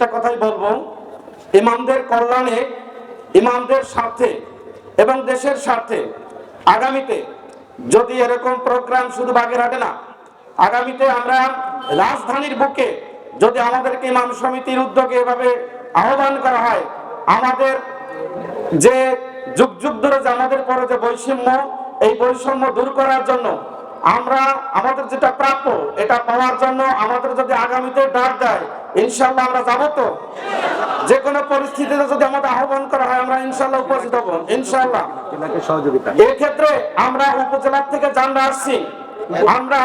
একটা কথাই বলব। ইমামদের কল্যাণে, ইমামদের স্বার্থে এবং দেশের স্বার্থে আগামীতে যদি এরকম প্রোগ্রাম শুধু বাগেরহাটে না, আগামীতে আমরা রাজধানীর বুকে যদি আমাদেরকে ইমাম সমিতির উদ্যোগে এভাবে আহ্বান করা হয়, আমাদের যে যুগ যুগ ধরে যে আমাদের পরে যে বৈষম্য, এই বৈষম্য দূর করার জন্য আমরা আমাদের যেটা প্রাপ্য এটা পাওয়ার জন্য আমাদের যদি আগামীতে ডাক দেয় ইনশাল্লাহ আমরা যাব তো? যে কোনো পরিস্থিতিতে যদি আমাদের আহ্বান করা হয় আমরা ইনশাল্লাহ উপস্থিত হব ইনশাল্লাহ। সহযোগিতা। এক্ষেত্রে আমরা উপজেলার থেকে জানরা আসছি আমরা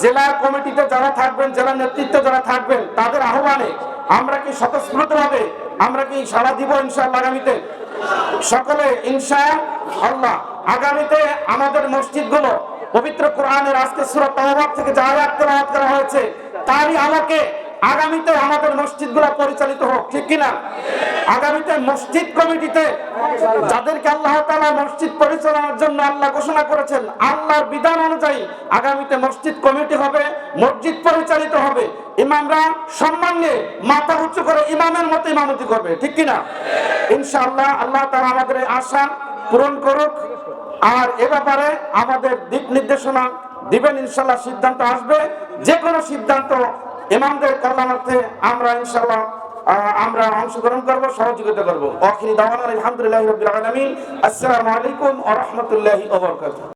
জেলা কমিটিতে যারা থাকবেন জেলা নেতৃত্বে যারা থাকবেন তাদের আহ্বানে আমরা কি স্বতঃস্ফূর্ত ভাবে আমরা কি সাড়া দিব ইনশাআল্লাহ আগামীতে? সকলে ইনশা আল্লাহ আগামীতে আমাদের মসজিদগুলো পবিত্র কোরআনের আজকে সূরা থেকে যা আয়াত করা হয়েছে, তারই আমাকে আগামীতে আমাদের মসজিদগুলো পরিচালিত হোক, ঠিক কিনা? আগামীতে মসজিদ কমিটিতে যাদেরকে আল্লাহ মসজিদ পরিচালনার জন্য আল্লাহ ঘোষণা করেছেন, আল্লাহর বিধান অনুযায়ী আগামীতে মসজিদ কমিটি হবে, মসজিদ পরিচালিত হবে। ইমামরা সম্মান মাথা উঁচু করে ইমামের মতো ইমামতি করবে, ঠিক কিনা? ইনশাআল্লাহ আল্লাহ তাআলা আমাদের আশা পূরণ করুক। আর এ ব্যাপারে আমাদের দিক নির্দেশনা দিবেন ইনশাল্লাহ সিদ্ধান্ত আসবে। যে কোনো সিদ্ধান্ত ইমামদের কল্যাণার্থে আমরা ইনশাল্লাহ আমরা অংশগ্রহণ করব, সহযোগিতা করব। আখিরি দাওয়ান আলহামদুলিল্লাহ রবিআ আলামিন। আসসালামু আলাইকুম বারাকাতুহু।